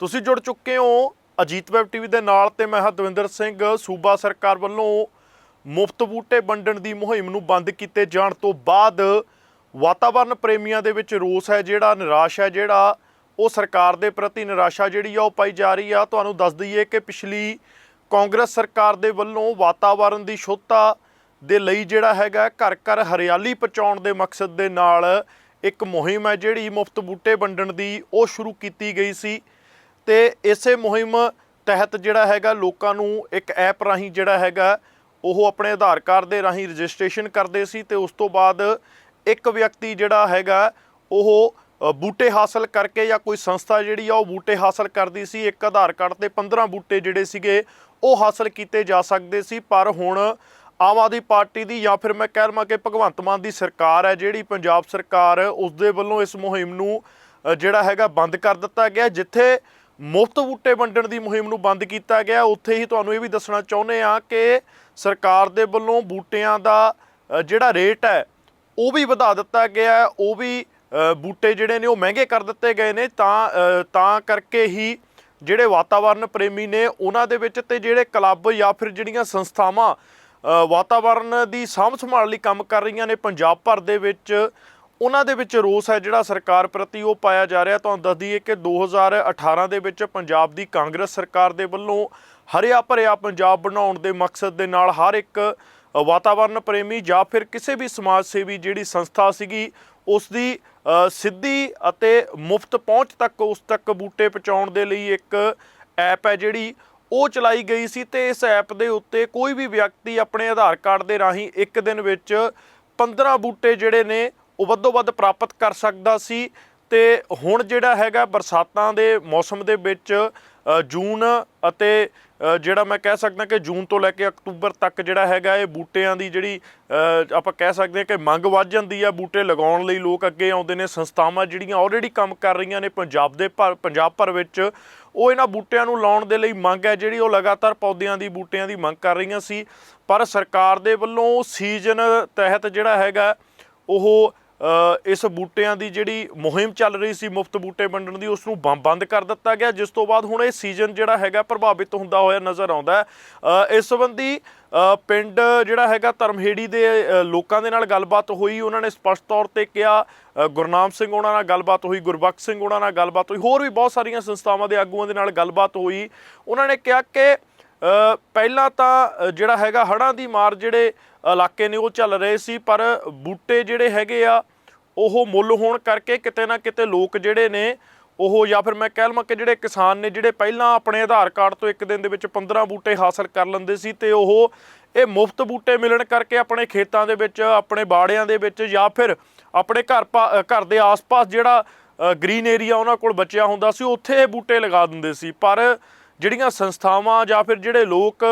ਤੁਸੀਂ ਜੁੜ ਚੁੱਕੇ ਹੋ ਅਜੀਤ ਵੈਬ ਟੀਵੀ ਦੇ ਨਾਲ ਤੇ ਮੈਂ ਹਾਂ ਦਵਿੰਦਰ ਸਿੰਘ। ਸੂਬਾ ਸਰਕਾਰ ਵੱਲੋਂ ਮੁਫਤ ਬੂਟੇ ਵੰਡਣ ਦੀ ਮੁਹਿੰਮ ਨੂੰ ਬੰਦ ਕੀਤੇ ਜਾਣ ਤੋਂ ਬਾਅਦ ਵਾਤਾਵਰਣ ਪ੍ਰੇਮੀਆਂ ਦੇ ਵਿੱਚ ਰੋਸ ਹੈ ਜਿਹੜਾ, ਨਿਰਾਸ਼ ਹੈ ਜਿਹੜਾ, ਉਹ ਸਰਕਾਰ ਦੇ ਪ੍ਰਤੀ ਨਿਰਾਸ਼ਾ ਜਿਹੜੀ ਆ ਉਹ ਪਾਈ ਜਾ ਰਹੀ ਆ। ਤੁਹਾਨੂੰ ਦੱਸ ਦਈਏ ਕਿ ਪਿਛਲੀ ਕਾਂਗਰਸ ਸਰਕਾਰ ਦੇ ਵੱਲੋਂ ਵਾਤਾਵਰਣ ਦੀ ਸ਼ੁੱਧਤਾ ਦੇ ਲਈ ਜਿਹੜਾ ਹੈਗਾ ਘਰ ਘਰ ਹਰਿਆਲੀ ਪਹੁੰਚਾਉਣ ਦੇ ਮਕਸਦ ਦੇ ਨਾਲ ਇੱਕ ਮੁਹਿੰਮ ਹੈ ਜਿਹੜੀ ਮੁਫਤ ਬੂਟੇ ਵੰਡਣ ਦੀ ਉਹ ਸ਼ੁਰੂ ਕੀਤੀ ਗਈ ਸੀ। ਤੇ ਇਸੇ ਮੁਹਿੰਮ ਤਹਿਤ ਜਿਹੜਾ ਹੈਗਾ ਲੋਕਾਂ ਨੂੰ ਇੱਕ ਐਪ ਰਾਹੀਂ ਜਿਹੜਾ ਹੈਗਾ ਉਹ ਆਪਣੇ ਆਧਾਰ ਕਾਰਡ ਦੇ ਰਾਹੀਂ ਰਜਿਸਟ੍ਰੇਸ਼ਨ ਕਰਦੇ ਸੀ ਤੇ ਉਸ ਤੋਂ ਬਾਅਦ ਇੱਕ ਵਿਅਕਤੀ ਜਿਹੜਾ ਹੈਗਾ ਉਹ ਬੂਟੇ ਹਾਸਲ ਕਰਕੇ ਜਾਂ ਕੋਈ ਸੰਸਥਾ ਜਿਹੜੀ ਆ ਉਹ ਬੂਟੇ ਹਾਸਲ ਕਰਦੀ ਸੀ। ਇੱਕ ਆਧਾਰ ਕਾਰਡ ਤੇ 15 ਬੂਟੇ ਜਿਹੜੇ ਸੀਗੇ ਉਹ ਹਾਸਲ ਕੀਤੇ ਜਾ ਸਕਦੇ ਸੀ। ਪਰ ਹੁਣ ਆਮ ਆਦਮੀ ਪਾਰਟੀ ਦੀ ਜਾਂ ਫਿਰ ਮੈਂ ਕਹਿ ਲਵਾਂ ਕਿ ਭਗਵੰਤ ਮਾਨ ਦੀ ਸਰਕਾਰ ਹੈ, ਜਿਹੜੀ ਪੰਜਾਬ ਸਰਕਾਰ ਉਸ ਦੇ ਵੱਲੋਂ ਇਸ ਮੁਹਿੰਮ ਨੂੰ ਜਿਹੜਾ ਹੈਗਾ ਬੰਦ ਕਰ ਦਿੱਤਾ ਗਿਆ, ਜਿੱਥੇ ਮੁਫਤ ਬੂਟੇ ਵੰਡਣ ਦੀ ਮੁਹਿੰਮ ਨੂੰ ਬੰਦ ਕੀਤਾ ਗਿਆ। ਉੱਥੇ ਹੀ ਤੁਹਾਨੂੰ ਇਹ ਵੀ ਦੱਸਣਾ ਚਾਹੁੰਦੇ ਆ ਕਿ ਸਰਕਾਰ ਦੇ ਵੱਲੋਂ ਬੂਟਿਆਂ ਦਾ ਜਿਹੜਾ ਰੇਟ ਹੈ ਉਹ ਵੀ ਵਧਾ ਦਿੱਤਾ ਗਿਆ ਉਹ ਵੀ ਬੂਟੇ ਜਿਹੜੇ ਨੇ ਉਹ ਮਹਿੰਗੇ ਕਰ ਦਿੱਤੇ ਗਏ ਨੇ। ਤਾਂ ਤਾਂ ਕਰਕੇ ਹੀ ਜਿਹੜੇ ਵਾਤਾਵਰਣ ਪ੍ਰੇਮੀ ਨੇ ਉਹਨਾਂ ਦੇ ਵਿੱਚ ਤੇ ਜਿਹੜੇ ਕਲੱਬ ਜਾਂ ਫਿਰ ਜਿਹੜੀਆਂ ਸੰਸਥਾਵਾਂ ਅ, ਵਾਤਾਵਰਣ ਦੀ ਸਾਂਭ ਸੰਭਾਲ ਲਈ ਕੰਮ ਕਰ ਰਹੀਆਂ ਨੇ ਪੰਜਾਬ ਭਰ ਦੇ ਵਿੱਚ ਉਹਨਾਂ ਦੇ ਵਿੱਚ ਰੋਸ ਹੈ ਜਿਹੜਾ ਸਰਕਾਰ ਪ੍ਰਤੀ ਉਹ ਪਾਇਆ ਜਾ ਰਿਹਾ। ਤੁਹਾਨੂੰ ਦੱਸ ਦਈਏ ਕਿ 2018 ਦੇ ਵਿੱਚ ਪੰਜਾਬ ਦੀ ਕਾਂਗਰਸ ਸਰਕਾਰ ਦੇ ਵੱਲੋਂ ਹਰਿਆ ਭਰਿਆ ਪੰਜਾਬ ਬਣਾਉਣ ਦੇ ਮਕਸਦ ਦੇ ਨਾਲ ਹਰ ਇੱਕ ਅ, ਵਾਤਾਵਰਣ ਪ੍ਰੇਮੀ ਜਾਂ ਫਿਰ ਕਿਸੇ ਵੀ ਸਮਾਜ ਸੇਵੀ ਜਿਹੜੀ ਸੰਸਥਾ ਸੀਗੀ ਉਸ ਦੀ ਸਿੱਧੀ ਅਤੇ ਮੁਫਤ ਪਹੁੰਚ ਤੱਕ ਉਸ ਤੱਕ ਬੂਟੇ ਪਹੁੰਚਾਉਣ ਦੇ ਲਈ ਇੱਕ ਐਪ ਹੈ ਜਿਹੜੀ ਉਹ ਚਲਾਈ ਗਈ ਸੀ ਤੇ ਇਸ ਐਪ ਦੇ ਉੱਤੇ ਕੋਈ ਵੀ ਵਿਅਕਤੀ ਆਪਣੇ ਆਧਾਰ ਕਾਰਡ ਦੇ ਰਾਹੀਂ ਇੱਕ ਦਿਨ ਵਿੱਚ 15 ਬੂਟੇ ਜਿਹੜੇ ਨੇ ਉਹ ਵੱਧੋ ਵੱਧ ਪ੍ਰਾਪਤ ਕਰ ਸਕਦਾ ਸੀ। ਤੇ ਹੁਣ ਜਿਹੜਾ ਹੈਗਾ ਬਰਸਾਤਾਂ ਦੇ ਮੌਸਮ ਦੇ ਵਿੱਚ ਜੂਨ ਅਤੇ ਜਿਹੜਾ ਮੈਂ ਕਹਿ ਸਕਦਾ ਕਿ ਜੂਨ ਤੋਂ ਲੈ ਕੇ ਅਕਤੂਬਰ ਤੱਕ ਜਿਹੜਾ ਹੈਗਾ ਇਹ ਬੂਟਿਆਂ ਦੀ ਜਿਹੜੀ ਆਪਾਂ ਕਹਿ ਸਕਦੇ ਹਾਂ ਕਿ ਮੰਗ ਵੱਧ ਜਾਂਦੀ ਆ ਬੂਟੇ ਲਗਾਉਣ ਲਈ। ਲੋਕ ਅੱਗੇ ਆਉਂਦੇ ਨੇ, ਸੰਸਥਾਵਾਂ ਜਿਹੜੀਆਂ ਆਲਰੇਡੀ ਕੰਮ ਕਰ ਰਹੀਆਂ ਨੇ ਪੰਜਾਬ ਦੇ ਭਰ, ਪੰਜਾਬ ਭਰ ਵਿੱਚ, ਉਹ ਇਹਨਾਂ ਬੂਟਿਆਂ ਨੂੰ ਲਾਉਣ ਦੇ ਲਈ ਮੰਗ ਹੈ। ਜਿਹੜੀ ਉਹ ਲਗਾਤਾਰ ਪੌਦਿਆਂ ਦੀ, ਬੂਟਿਆਂ ਦੀ ਮੰਗ ਕਰ ਰਹੀਆਂ ਸੀ। ਪਰ ਸਰਕਾਰ ਦੇ ਵੱਲੋਂ ਸੀਜ਼ਨ ਤਹਿਤ ਜਿਹੜਾ ਹੈਗਾ, ਉਹ ਇਸ ਬੂਟਿਆਂ ਦੀ ਜਿਹੜੀ ਮੁਹਿੰਮ ਚੱਲ ਰਹੀ ਸੀ ਮੁਫਤ ਬੂਟੇ ਵੰਡਣ ਦੀ, ਉਸ ਨੂੰ ਬੰਦ ਕਰ ਦਿੱਤਾ ਗਿਆ, ਜਿਸ ਤੋਂ ਬਾਅਦ ਹੁਣ ਇਹ ਸੀਜ਼ਨ ਜਿਹੜਾ ਹੈਗਾ ਪ੍ਰਭਾਵਿਤ ਹੁੰਦਾ ਹੋਇਆ ਨਜ਼ਰ ਆਉਂਦਾ ਹੈ। ਇਸ ਸੰਬੰਧੀ ਪਿੰਡ ਜਿਹੜਾ ਹੈਗਾ ਧਰਮਹੇੜੀ ਦੇ ਲੋਕਾਂ ਦੇ ਨਾਲ ਗੱਲਬਾਤ ਹੋਈ, ਉਹਨਾਂ ਨੇ ਸਪਸ਼ਟ ਤੌਰ ਤੇ ਕਿਹਾ ਗੁਰਨਾਮ ਸਿੰਘ ਉਹਨਾਂ ਨਾਲ ਗੱਲਬਾਤ ਹੋਈ, ਗੁਰਬਖਸ਼ ਸਿੰਘ ਉਹਨਾਂ ਨਾਲ ਗੱਲਬਾਤ ਹੋਈ, ਹੋਰ ਵੀ ਬਹੁਤ ਸਾਰੀਆਂ ਸੰਸਥਾਵਾਂ ਦੇ ਆਗੂਆਂ ਦੇ ਨਾਲ ਗੱਲਬਾਤ ਹੋਈ। ਉਹਨਾਂ ਨੇ ਕਿਹਾ ਕਿ ਪਹਿਲਾਂ ਤਾਂ ਜਿਹੜਾ ਹੈਗਾ ਹੜ੍ਹਾਂ ਦੀ ਮਾਰ ਜਿਹੜੇ ਇਲਾਕੇ ਨੇ ਉਹ ਚੱਲ ਰਹੇ ਸੀ, ਪਰ ਬੂਟੇ ਜਿਹੜੇ ਹੈਗੇ ਆ, ਉਹ ਮੁੱਲ ਹੋਣ ਕਰਕੇ ਕਿਤੇ ਨਾ ਕਿਤੇ ਲੋਕ ਜਿਹੜੇ ਨੇ ਉਹ ਜਾਂ ਫਿਰ ਮੈਂ ਕਹਿ ਲਵਾਂ ਕਿ ਜਿਹੜੇ ਕਿਸਾਨ ਨੇ, ਜਿਹੜੇ ਪਹਿਲਾਂ ਆਪਣੇ ਆਧਾਰ ਕਾਰਡ ਤੋਂ ਇੱਕ ਦਿਨ ਦੇ ਵਿੱਚ 15 ਬੂਟੇ ਹਾਸਲ ਕਰ ਲੈਂਦੇ ਸੀ ਤੇ ਉਹ ਇਹ ਮੁਫਤ ਬੂਟੇ ਮਿਲਣ ਕਰਕੇ ਆਪਣੇ ਖੇਤਾਂ ਦੇ ਵਿੱਚ, ਆਪਣੇ ਬਾੜਿਆਂ ਦੇ ਵਿੱਚ ਜਾਂ ਫਿਰ ਆਪਣੇ ਘਰ ਪਾ- ਘਰ ਦੇ ਆਸ-ਪਾਸ ਜਿਹੜਾ ਗ੍ਰੀਨ ਏਰੀਆ ਉਹਨਾਂ ਕੋਲ ਬਚਿਆ ਹੁੰਦਾ ਸੀ, ਉੱਥੇ ਇਹ ਬੂਟੇ ਲਗਾ ਦਿੰਦੇ ਸੀ। ਪਰ ਜਿਹੜੀਆਂ ਸੰਸਥਾਵਾਂ ਜਾਂ ਫਿਰ ਜਿਹੜੇ ਲੋਕ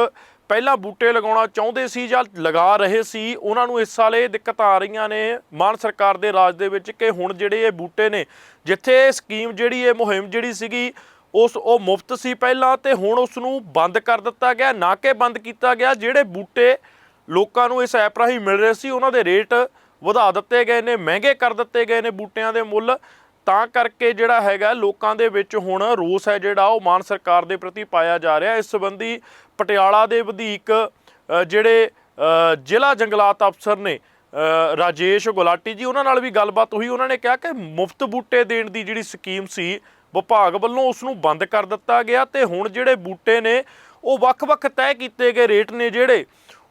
ਪਹਿਲਾਂ ਬੂਟੇ ਲਗਾਉਣਾ ਚਾਹੁੰਦੇ ਸੀ ਜਾਂ ਲਗਾ ਰਹੇ ਸੀ, ਉਹਨਾਂ ਨੂੰ ਇਸ ਸਾਲ ਇਹ ਦਿੱਕਤਾਂ ਆ ਰਹੀਆਂ ਨੇ ਮਾਨ ਸਰਕਾਰ ਦੇ ਰਾਜ ਦੇ ਵਿੱਚ ਕਿ ਹੁਣ ਜਿਹੜੇ ਇਹ ਬੂਟੇ ਨੇ, ਜਿੱਥੇ ਇਹ ਸਕੀਮ ਜਿਹੜੀ ਇਹ ਮੁਹਿੰਮ ਜਿਹੜੀ ਸੀਗੀ, ਉਸ ਉਹ ਮੁਫਤ ਸੀ ਪਹਿਲਾਂ ਤੇ ਹੁਣ ਉਸ ਨੂੰ ਬੰਦ ਕਰ ਦਿੱਤਾ ਗਿਆ, ਨਾ ਕਿ ਬੰਦ ਕੀਤਾ ਗਿਆ, ਜਿਹੜੇ ਬੂਟੇ ਲੋਕਾਂ ਨੂੰ ਇਸ ਐਪ ਰਾਹੀਂ ਮਿਲ ਰਹੇ ਸੀ, ਉਹਨਾਂ ਦੇ ਰੇਟ ਵਧਾ ਦਿੱਤੇ ਗਏ ਨੇ, ਮਹਿੰਗੇ ਕਰ ਦਿੱਤੇ ਗਏ ਨੇ ਬੂਟਿਆਂ ਦੇ ਮੁੱਲ। ਤਾਂ ਕਰਕੇ ਜਿਹੜਾ ਹੈਗਾ ਲੋਕਾਂ ਦੇ ਵਿੱਚ ਹੁਣ ਰੋਸ ਹੈ ਜਿਹੜਾ ਉਹ ਮਾਨ ਸਰਕਾਰ ਦੇ ਪ੍ਰਤੀ ਪਾਇਆ ਜਾ ਰਿਹਾ। ਇਸ ਸੰਬੰਧੀ ਪਟਿਆਲਾ ਦੇ ਵਧੇਕ ਜਿਹੜੇ ਜ਼ਿਲ੍ਹਾ ਜੰਗਲਾਤ ਅਫਸਰ ਨੇ ਰਾਜੇਸ਼ ਗੁਲਾਟੀ ਜੀ, ਉਹਨਾਂ ਨਾਲ ਵੀ ਗੱਲਬਾਤ ਹੋਈ। ਉਹਨਾਂ ਨੇ ਕਿਹਾ ਕਿ ਮੁਫਤ ਬੂਟੇ ਦੇਣ ਦੀ ਜਿਹੜੀ ਸਕੀਮ ਸੀ, ਵਿਭਾਗ ਵੱਲੋਂ ਉਸ ਨੂੰ ਬੰਦ ਕਰ ਦਿੱਤਾ ਗਿਆ ਤੇ ਹੁਣ ਜਿਹੜੇ ਬੂਟੇ ਨੇ, ਉਹ ਵੱਖ-ਵੱਖ ਤੈਅ ਕੀਤੇ ਗਏ ਰੇਟ ਨੇ ਜਿਹੜੇ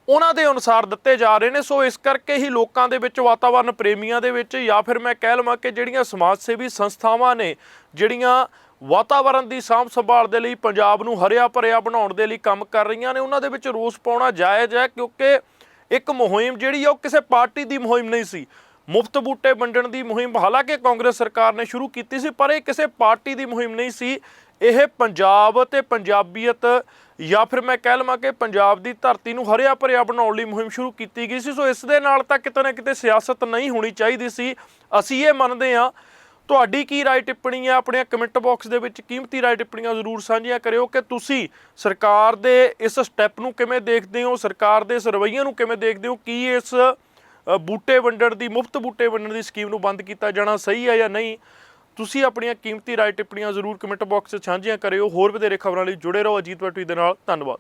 ਉਹਨਾਂ ਦੇ ਅਨੁਸਾਰ ਦਿੱਤੇ ਜਾ ਰਹੇ ਨੇ। ਸੋ ਇਸ ਕਰਕੇ ਹੀ ਲੋਕਾਂ ਦੇ ਵਿੱਚ ਵਾਤਾਵਰਣ ਪ੍ਰੇਮੀਆਂ ਦੇ ਵਿੱਚ ਜਾਂ ਫਿਰ ਮੈਂ ਕਹਿ ਲਵਾਂ ਕਿ ਜਿਹੜੀਆਂ ਸਮਾਜ ਸੇਵੀ ਸੰਸਥਾਵਾਂ ਨੇ, ਜਿਹੜੀਆਂ ਵਾਤਾਵਰਣ ਦੀ ਸਾਂਭ ਸੰਭਾਲ ਦੇ ਲਈ ਪੰਜਾਬ ਨੂੰ ਹਰਿਆ ਭਰਿਆ ਬਣਾਉਣ ਦੇ ਲਈ ਕੰਮ ਕਰ ਰਹੀਆਂ ਨੇ, ਉਹਨਾਂ ਦੇ ਵਿੱਚ ਰੋਸ ਪਾਉਣਾ ਜਾਇਜ਼ ਹੈ ਕਿਉਂਕਿ ਇੱਕ ਮੁਹਿੰਮ ਜਿਹੜੀ ਆ ਉਹ ਕਿਸੇ ਪਾਰਟੀ ਦੀ ਮੁਹਿੰਮ ਨਹੀਂ ਸੀ। ਮੁਫਤ ਬੂਟੇ ਵੰਡਣ ਦੀ ਮੁਹਿੰਮ ਹਾਲਾਂਕਿ ਕਾਂਗਰਸ ਸਰਕਾਰ ਨੇ ਸ਼ੁਰੂ ਕੀਤੀ ਸੀ, ਪਰ ਇਹ ਕਿਸੇ ਪਾਰਟੀ ਦੀ ਮੁਹਿੰਮ ਨਹੀਂ ਸੀ। ਇਹ ਪੰਜਾਬ ਤੇ ਪੰਜਾਬੀਅਤ, ਜਾਂ ਫਿਰ ਮੈਂ ਕਹਿ ਲਵਾਂ ਕਿ ਪੰਜਾਬ ਦੀ ਧਰਤੀ ਨੂੰ ਹਰਿਆ ਭਰਿਆ ਬਣਾਉਣ ਲਈ ਮੁਹਿੰਮ ਸ਼ੁਰੂ ਕੀਤੀ ਗਈ ਸੀ, ਸੋ ਇਸ ਦੇ ਨਾਲ ਤਾਂ ਕਿਤੇ ਨਾ ਕਿਤੇ ਸਿਆਸਤ ਨਹੀਂ ਹੋਣੀ ਚਾਹੀਦੀ ਸੀ। ਅਸੀਂ ਇਹ ਮੰਨਦੇ ਹਾਂ। ਤੁਹਾਡੀ ਕੀ ਰਾਏ ਟਿੱਪਣੀ ਹੈ ਆਪਣੇ ਕਮੈਂਟ ਬਾਕਸ ਦੇ ਵਿੱਚ ਕੀਮਤੀ ਰਾਏ ਟਿੱਪਣੀਆਂ ਜ਼ਰੂਰ ਸਾਂਝੀਆਂ ਕਰਿਓ ਕਿ ਤੁਸੀਂ ਸਰਕਾਰ ਦੇ ਇਸ ਸਟੈਪ ਨੂੰ ਕਿਵੇਂ ਦੇਖਦੇ ਹੋ? ਸਰਕਾਰ ਦੇ ਇਸ ਰਵੱਈਏ ਨੂੰ ਕਿਵੇਂ ਦੇਖਦੇ ਹੋ? ਕੀ ਇਸ ਬੂਟੇ ਵੰਡਣ ਦੀ, ਮੁਫਤ ਬੂਟੇ ਵੰਡਣ ਦੀ ਸਕੀਮ ਨੂੰ ਬੰਦ ਕੀਤਾ ਜਾਣਾ ਸਹੀ ਹੈ ਜਾਂ ਨਹੀਂ? ਤੁਸੀਂ ਆਪਣੀਆਂ ਕੀਮਤੀ ਰਾਏ ਟਿੱਪਣੀਆਂ ਜ਼ਰੂਰ ਕਮੈਂਟ ਬਾਕਸ 'ਚ ਸਾਂਝੀਆਂ ਕਰਿਓ। ਹੋਰ ਵਧੇਰੇ ਖਬਰਾਂ ਲਈ ਜੁੜੇ ਰਹੋ ਅਜੀਤ ਵੈਬ ਦੇ ਨਾਲ। ਧੰਨਵਾਦ।